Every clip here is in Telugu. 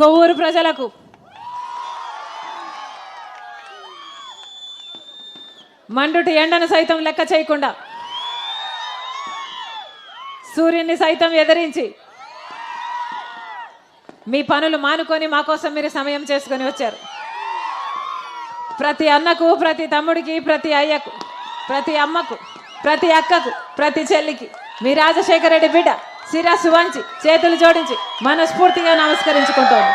కొవ్వూరు ప్రజలకు. మండుటి ఎండను సైతం లెక్క చేయకుండా. సూర్యుని సైతం ఎదిరించి. మీ పనులు మానుకొని మా కోసం మీరు సమయం చేసుకొని వచ్చారు. ప్రతి అన్నకు ప్రతి తమ్ముడికి ప్రతి అయ్యకు ప్రతి అమ్మకు ప్రతి అక్కకు ప్రతి చెల్లికి. మీ రాజశేఖర రెడ్డి బిడ్డ. శిరస్సు వంచి చేతులు జోడించి మనస్ఫూర్తిగా నమస్కరించుకుంటోంది.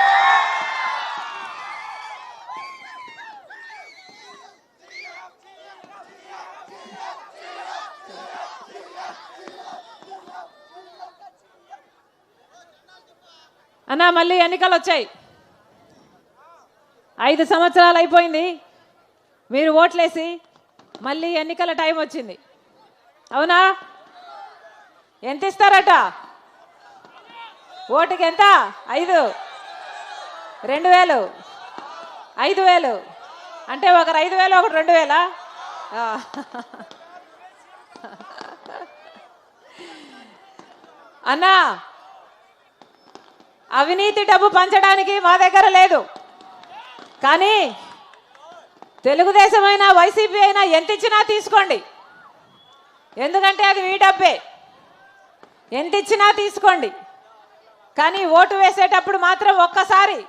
అన్నా మళ్ళీ ఎన్నికలు వచ్చాయి. ఐదు సంవత్సరాలు అయిపోయింది. మీరు ఓట్లేసి మళ్ళీ ఎన్నికల టైం వచ్చింది. అవునా? ఎంత ఇస్తారట? ఓటుకి ఎంత ఐదు. రెండు వేలు. ఐదు వేలు. అంటే ఒకరు ఐదు వేలు ఒకటి రెండు వేలా? అన్నా అవినీతి డబ్బు పంచడానికి మా దగ్గర లేదు. కానీ తెలుగుదేశం అయినా వైసీపీ అయినా ఎంత ఇచ్చినా తీసుకోండి. ఎందుకంటే అది మీ డబ్బే. ఎంత ఇచ్చినా తీసుకోండి. కానీ ఓటు వేసేటప్పుడు మాత్రం ఒక్కసారి.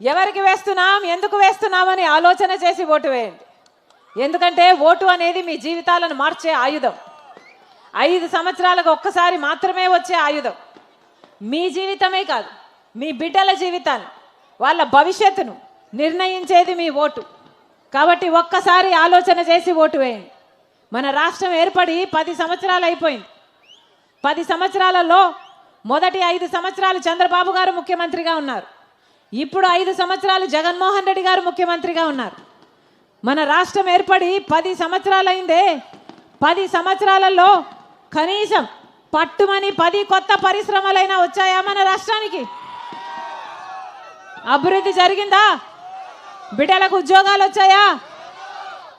ఎవరికి వేస్తున్నాం ఎందుకు వేస్తున్నామని ఆలోచన చేసి ఓటు వేయండి. ఎందుకంటే ఓటు అనేది మీ జీవితాలను మార్చే ఆయుధం. ఐదు సంవత్సరాలకు ఒక్కసారి మాత్రమే వచ్చే ఆయుధం. మీ జీవితమే కాదు మీ బిడ్డల జీవితాన్ని వాళ్ళ భవిష్యత్తును నిర్ణయించేది మీ ఓటు. కాబట్టి ఒక్కసారి ఆలోచన చేసి ఓటు వేయండి. మన రాష్ట్రం ఏర్పడి పది సంవత్సరాలు అయిపోయింది. పది సంవత్సరాలలో మొదటి ఐదు సంవత్సరాలు చంద్రబాబు గారు ముఖ్యమంత్రిగా ఉన్నారు. ఇప్పుడు ఐదు సంవత్సరాలు జగన్మోహన్ రెడ్డి గారు ముఖ్యమంత్రిగా ఉన్నారు. మన రాష్ట్రం ఏర్పడి పది సంవత్సరాలైందే. పది సంవత్సరాలలో కనీసం పట్టుమని పది కొత్త పరిశ్రమలైనా వచ్చాయా మన రాష్ట్రానికి? అభివృద్ధి జరిగిందా? బిడ్డలకు ఉద్యోగాలు వచ్చాయా?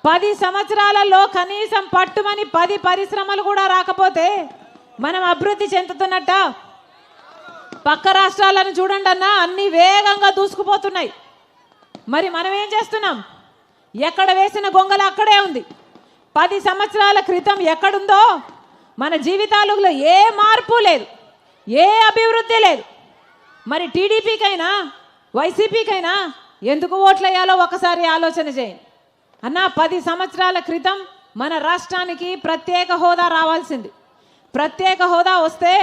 పది సంవత్సరాలలో కనీసం పట్టుమని పది పరిశ్రమలు కూడా రాకపోతే మనం అభివృద్ధి చెందుతున్నట్ట? పక్క రాష్ట్రాలను చూడండి అన్నా అన్ని వేగంగా దూసుకుపోతున్నాయి. మరి మనం ఏం చేస్తున్నాం? ఎక్కడ వేసిన గొంగల అక్కడే ఉంది. పది సంవత్సరాల క్రితం ఎక్కడుందో మన జీవితాలలో ఏ మార్పు లేదు ఏ అభివృద్ధి లేదు. మరి టీడీపీకైనా వైసీపీకైనా ఎందుకు ఓట్లయ్యాలో ఒకసారి ఆలోచన చేయండి. అన్న పది సంవత్సరాల క్రితం మన రాష్ట్రానికి ప్రత్యేక హోదా రావాల్సింది. ప్రత్యేక హోదా వస్తే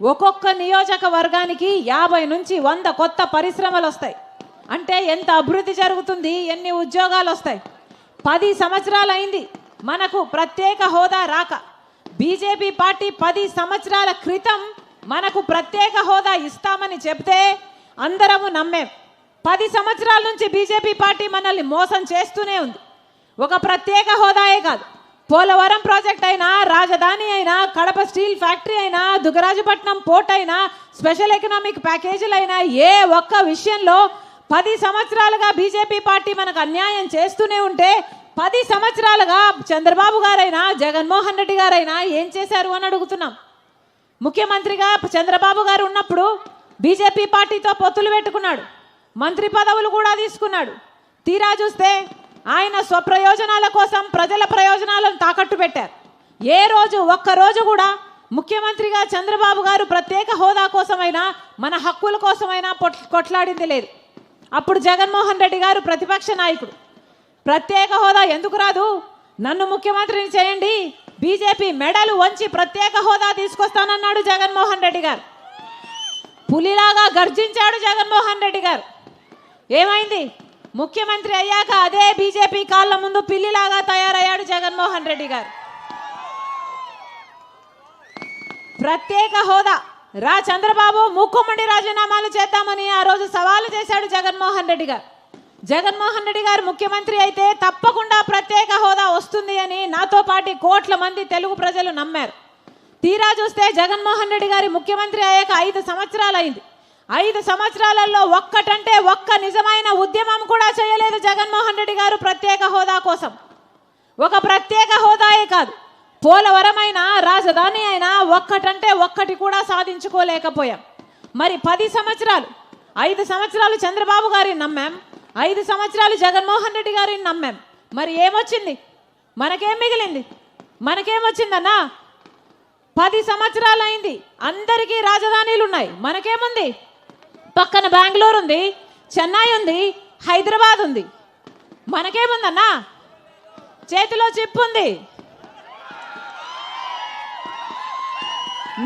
ఒక్కొక్క నియోజకవర్గానికి యాభై నుంచి వంద కొత్త పరిశ్రమలు వస్తాయి అంటే ఎంత అభివృద్ధి జరుగుతుంది ఎన్ని ఉద్యోగాలు వస్తాయి పది సంవత్సరాలు అయింది మనకు ప్రత్యేక హోదా రాక. బీజేపీ పార్టీ పది సంవత్సరాల క్రితం మనకు ప్రత్యేక హోదా ఇస్తామని చెప్తే అందరము నమ్మేం. పది సంవత్సరాల నుంచి బీజేపీ పార్టీ మనల్ని మోసం చేస్తూనే ఉంది. ఒక ప్రత్యేక హోదాయే కాదు. పోలవరం ప్రాజెక్ట్ అయినా రాజధాని అయినా కడప స్టీల్ ఫ్యాక్టరీ అయినా దుగరాజపట్నం పోర్ట్ అయినా స్పెషల్ ఎకనామిక్ ప్యాకేజీలు అయినా ఏ ఒక్క విషయంలో పది సంవత్సరాలుగా బీజేపీ పార్టీ మనకు అన్యాయం చేస్తూనే ఉంటే పది సంవత్సరాలుగా చంద్రబాబు గారైనా జగన్మోహన్ రెడ్డి గారైనా ఏం చేశారు అని అడుగుతున్నాం. ముఖ్యమంత్రిగా చంద్రబాబు గారు ఉన్నప్పుడు బీజేపీ పార్టీతో పొత్తులు పెట్టుకున్నాడు. మంత్రి పదవులు కూడా తీసుకున్నాడు. తీరా చూస్తే ఆయన స్వప్రయోజనాల కోసం ప్రజల ప్రయోజనాల తాకట్టు పెట్టారు. ఏ రోజు ఒక్క రోజు కూడా ముఖ్యమంత్రిగా చంద్రబాబు గారు ప్రత్యేక హోదా కోసమైనా మన హక్కుల కోసమైనా పొట్- కొట్లాడింది లేదు. అప్పుడు జగన్మోహన్ రెడ్డి గారు ప్రతిపక్ష నాయకుడు. ప్రత్యేక హోదా ఎందుకు రాదు? నన్ను ముఖ్యమంత్రిని చేయండి బీజేపీ మెడలు వంచి ప్రత్యేక హోదా తీసుకొస్తానన్నాడు జగన్మోహన్ రెడ్డి గారు. పులిలాగా గర్జించాడు జగన్మోహన్ రెడ్డి గారు. ఏమైంది? ముఖ్యమంత్రి అయ్యాక అదే బీజేపీ కాళ్ళ ముందు పిల్లిలాగా తయారయ్యాడు జగన్మోహన్ రెడ్డి గారు. ప్రత్యేక హోదా. రా చంద్రబాబు ముక్కుమండి రాజీనామాలు చేద్దామని ఆ రోజు సవాలు చేశాడు జగన్మోహన్ రెడ్డి గారు. జగన్మోహన్ రెడ్డి గారు ముఖ్యమంత్రి అయితే తప్పకుండా ప్రత్యేక హోదా వస్తుంది అని నాతో పాటు కోట్ల మంది తెలుగు ప్రజలు నమ్మారు. తీరా చూస్తే జగన్మోహన్ రెడ్డి గారి ముఖ్యమంత్రి అయ్యాక ఐదు సంవత్సరాలు అయింది ఐదు సంవత్సరాలలో ఒక్కటంటే ఒక్క నిజమైన ఉద్యమం కూడా చేయలేదు జగన్మోహన్ రెడ్డి గారు ప్రత్యేక హోదా కోసం. ఒక ప్రత్యేక హోదాయే కాదు. పోలవరమైన రాజధాని అయినా ఒక్కటంటే ఒక్కటి కూడా సాధించుకోలేకపోయాం. మరి పది సంవత్సరాలు ఐదు సంవత్సరాలు చంద్రబాబు గారిని నమ్మాం ఐదు సంవత్సరాలు జగన్మోహన్ రెడ్డి గారిని నమ్మాం. మరి ఏమొచ్చింది? మనకేం మిగిలింది? మనకేమొచ్చిందన్నా? పది సంవత్సరాలు అయింది అందరికీ రాజధానీలు ఉన్నాయి మనకేముంది? పక్కన బెంగళూరు ఉంది చెన్నై ఉంది హైదరాబాద్ ఉంది మనకేముందన్నా? చేతిలో చిప్పు ఉంది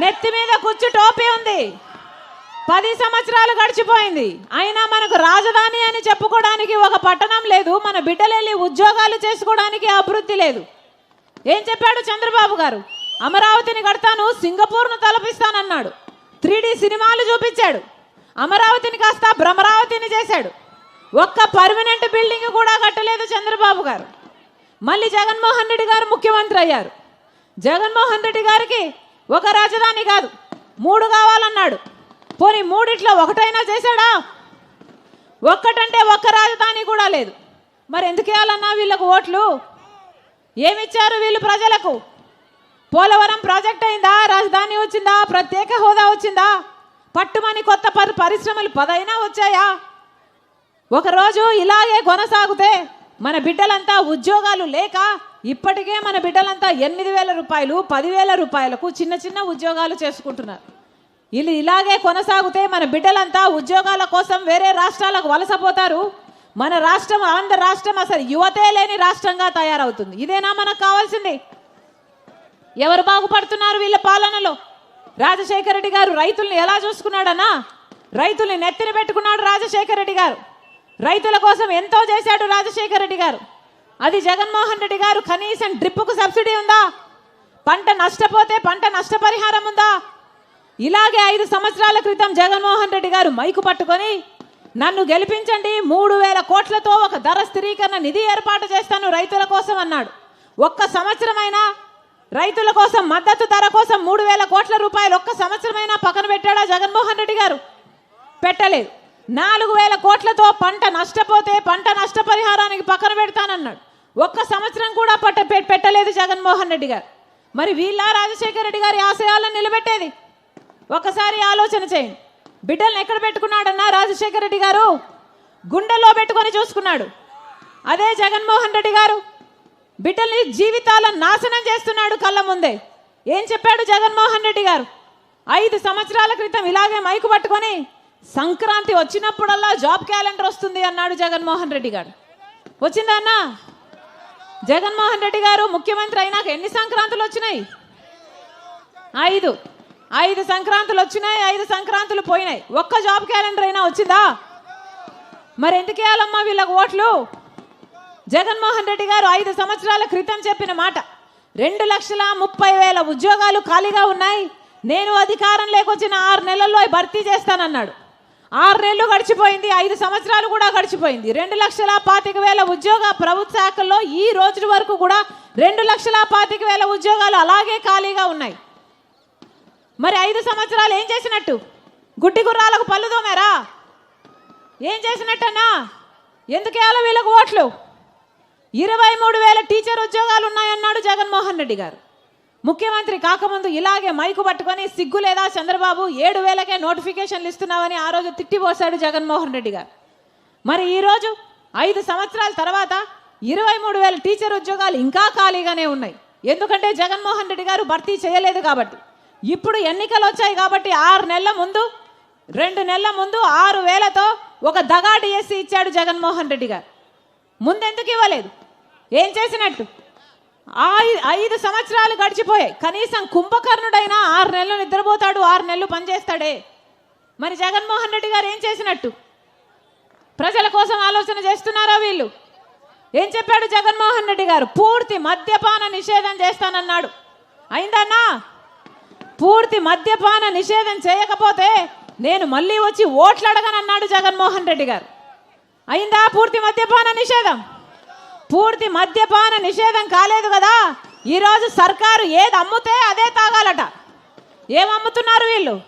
నెత్తి మీద కుచ్చు టోపీ ఉంది. పది సంవత్సరాలు గడిచిపోయింది. అయినా మనకు రాజధాని అని చెప్పుకోవడానికి ఒక పట్టణం లేదు. మన బిడ్డలు ఉద్యోగాలు చేసుకోవడానికి అభివృద్ధి లేదు. ఏం చెప్పాడు చంద్రబాబు గారు? అమరావతిని కడతాను సింగపూర్ను తలపిస్తానన్నాడు. త్రీ సినిమాలు చూపించాడు. అమరావతిని కాస్త భ్రమరావతిని చేశాడు. ఒక్క పర్మనెంట్ బిల్డింగ్ కూడా కట్టలేదు చంద్రబాబు గారు. మళ్ళీ జగన్మోహన్ రెడ్డి గారు ముఖ్యమంత్రి అయ్యారు. జగన్మోహన్ రెడ్డి గారికి ఒక రాజధాని కాదు మూడు కావాలన్నాడు. పోనీ మూడిట్లో ఒకటైనా చేశాడా? ఒక్కటంటే ఒక్క రాజధాని కూడా లేదు. మరి ఎందుకు వేయాలన్నా వీళ్ళకు ఓట్లు? ఏమిచ్చారు వీళ్ళు ప్రజలకు? పోలవరం ప్రాజెక్ట్ అయిందా? రాజధాని వచ్చిందా? ప్రత్యేక హోదా వచ్చిందా? పట్టుమని కొత్త పరి పరిశ్రమలు పదైనా వచ్చాయా? ఒకరోజు ఇలాగే కొనసాగితే మన బిడ్డలంతా ఉద్యోగాలు లేక ఇప్పటికే మన బిడ్డలంతా ఎనిమిది వేల రూపాయలు పదివేల రూపాయలకు చిన్న చిన్న ఉద్యోగాలు చేసుకుంటున్నారు. వీళ్ళు ఇలాగే కొనసాగితే మన బిడ్డలంతా ఉద్యోగాల కోసం వేరే రాష్ట్రాలకు వలసపోతారు. మన రాష్ట్రం ఆంధ్ర రాష్ట్రం అసలు యువతే లేని రాష్ట్రంగా తయారవుతుంది. ఇదేనా మనకు కావాల్సింది? ఎవరు బాగుపడుతున్నారు వీళ్ళ పాలనలో? రాజశేఖర రెడ్డి గారు రైతుల్ని ఎలా చూసుకున్నాడన్నా? రైతుల్ని నెత్తిన పెట్టుకున్నాడు రాజశేఖర రెడ్డి గారు. రైతుల కోసం ఎంతో చేశాడు రాజశేఖర రెడ్డి గారు. అది జగన్మోహన్ రెడ్డి గారు కనీసం డ్రిప్పుకు సబ్సిడీ ఉందా? పంట నష్టపోతే పంట నష్టపరిహారం ఉందా? ఇలాగే ఐదు సంవత్సరాల క్రితం జగన్మోహన్ రెడ్డి గారు మైకు పట్టుకొని నన్ను గెలిపించండి మూడు వేల కోట్లతో ఒక ధర స్థిరీకరణ నిధి ఏర్పాటు చేస్తాను రైతుల కోసం అన్నాడు. ఒక్క సంవత్సరమైనా రైతుల కోసం మద్దతు ధర కోసం మూడు వేల కోట్ల రూపాయలు ఒక్క సంవత్సరమైనా పక్కన పెట్టాడా జగన్మోహన్ రెడ్డి గారు? పెట్టలేదు. నాలుగు వేల కోట్లతో పంట నష్టపోతే పంట నష్టపరిహారానికి పక్కన పెడతానన్నాడు. ఒక్క సంవత్సరం కూడా పట్ట పె- పెట్టలేదు జగన్మోహన్ రెడ్డి గారు. మరి వీళ్ళ రాజశేఖర రెడ్డి గారి ఆశయాలను నిలబెట్టేది? ఒకసారి ఆలోచన చేయండి. బిడ్డల్ని ఎక్కడ పెట్టుకున్నాడన్నా రాజశేఖర రెడ్డి గారు? గుండెల్లో పెట్టుకొని చూసుకున్నాడు. అదే జగన్మోహన్ రెడ్డి గారు? బిడ్డల్ని జీవితాలను నాశనం చేస్తున్నాడు కళ్ళ ముందే. ఏం చెప్పాడు జగన్మోహన్ రెడ్డి గారు? ఐదు సంవత్సరాల క్రితం ఇలాగే మైకు పట్టుకొని సంక్రాంతి వచ్చినప్పుడల్లా జాబ్ క్యాలెండర్ వస్తుంది అన్నాడు జగన్మోహన్ రెడ్డి గారు. వచ్చిందన్నా జగన్మోహన్ రెడ్డి గారు ముఖ్యమంత్రి అయినాక ఎన్ని సంక్రాంతులు వచ్చినాయి? ఐదు. ఐదు సంక్రాంతులు వచ్చినాయి ఐదు సంక్రాంతులు పోయినాయి. ఒక్క జాబ్ క్యాలెండర్ అయినా వచ్చిందా? మరి ఎందుకు వేయాలమ్మా ఓట్లు? జగన్మోహన్ రెడ్డి గారు ఐదు సంవత్సరాల క్రితం చెప్పిన మాట. రెండు లక్షల ముప్పై వేల ఉద్యోగాలు ఖాళీగా ఉన్నాయి. నేను అధికారం లేకొచ్చిన ఆరు నెలల్లో భర్తీ చేస్తానన్నాడు. ఆరు నెలలు గడిచిపోయింది ఐదు సంవత్సరాలు కూడా గడిచిపోయింది. రెండు లక్షల పాతిక వేల ఉద్యోగ ప్రభుత్వ శాఖల్లో ఈ రోజు వరకు కూడా రెండు లక్షల పాతిక వేల ఉద్యోగాలు అలాగే ఖాళీగా ఉన్నాయి. మరి ఐదు సంవత్సరాలు ఏం చేసినట్టు? గుడ్డి గుర్రాలకు పళ్ళు దోమారా ఏం చేసినట్టన్నా? ఎందుకేయాలో వీళ్ళకు ఓట్లు? ఇరవై మూడు వేల టీచర్ ఉద్యోగాలు ఉన్నాయన్నాడు జగన్మోహన్ రెడ్డి గారు. ముఖ్యమంత్రి కాకముందు ఇలాగే మైకు పట్టుకొని సిగ్గు లేదా చంద్రబాబు ఏడు వేలకే నోటిఫికేషన్లు ఇస్తున్నామని ఆ రోజు తిట్టిపోశాడు జగన్మోహన్ రెడ్డి గారు. మరి ఈరోజు ఐదు సంవత్సరాల తర్వాత ఇరవై మూడు వేల టీచర్ ఉద్యోగాలు ఇంకా ఖాళీగానే ఉన్నాయి. ఎందుకంటే జగన్మోహన్ రెడ్డి గారు భర్తీ చేయలేదు కాబట్టి. ఇప్పుడు ఎన్నికలు వచ్చాయి కాబట్టి ఆరు నెలల ముందు రెండు నెలల ముందు ఆరు వేలతో ఒక దగా డిఎస్సి ఇచ్చాడు జగన్మోహన్ రెడ్డి గారు. ముందెందుకు ఇవ్వలేదు? ఏం చేసినట్టు? ఐదు సంవత్సరాలు గడిచిపోయాయి. కనీసం కుంభకర్ణుడైనా ఆరు నెలలు నిద్రపోతాడు ఆరు నెలలు పనిచేస్తాడే. మరి జగన్మోహన్ రెడ్డి గారు ఏం చేసినట్టు? ప్రజల కోసం ఆలోచన చేస్తున్నారా వీళ్ళు? ఏం చెప్పాడు జగన్మోహన్ రెడ్డి గారు? పూర్తి మద్యపాన నిషేధం చేస్తానన్నాడు. అయిందన్నా? పూర్తి మద్యపాన నిషేధం చేయకపోతే నేను మళ్ళీ వచ్చి ఓట్లు అడగనన్నాడు జగన్మోహన్ రెడ్డి గారు. అయిందా? పూర్తి మద్యపాన నిషేధం? పూర్తి మద్యపాన నిషేధం కాలేదు కదా? ఈరోజు సర్కారు ఏది అమ్ముతే అదే తాగాలట. ఏమమ్ముతున్నారు వీళ్ళు?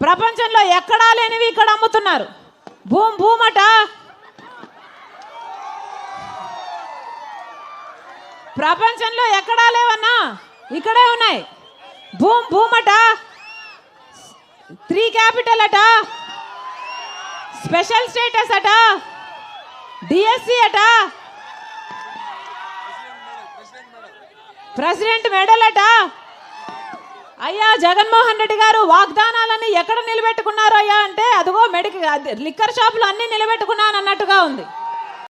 ప్రపంచంలో ఎక్కడా లేనివి ఇక్కడ అమ్ముతున్నారు. భూమ్ భూమట. ప్రపంచంలో ఎక్కడా లేవన్నా? ఇక్కడే ఉన్నాయి. భూమ్ భూమట. త్రీ క్యాపిటల్ అట. స్పెషల్ స్టేటస్ అట. డిఎస్సి అట? ప్రెసిడెంట్ మెడల్ అట? అయ్యా జగన్మోహన్ రెడ్డి గారు వాగ్దానాలన్నీ ఎక్కడ నిలబెట్టుకున్నారు అయ్యా అంటే అదిగో మెడికల్ లిక్కర్ షాపులు అన్ని నిలబెట్టుకున్నాను అన్నట్టుగా ఉంది.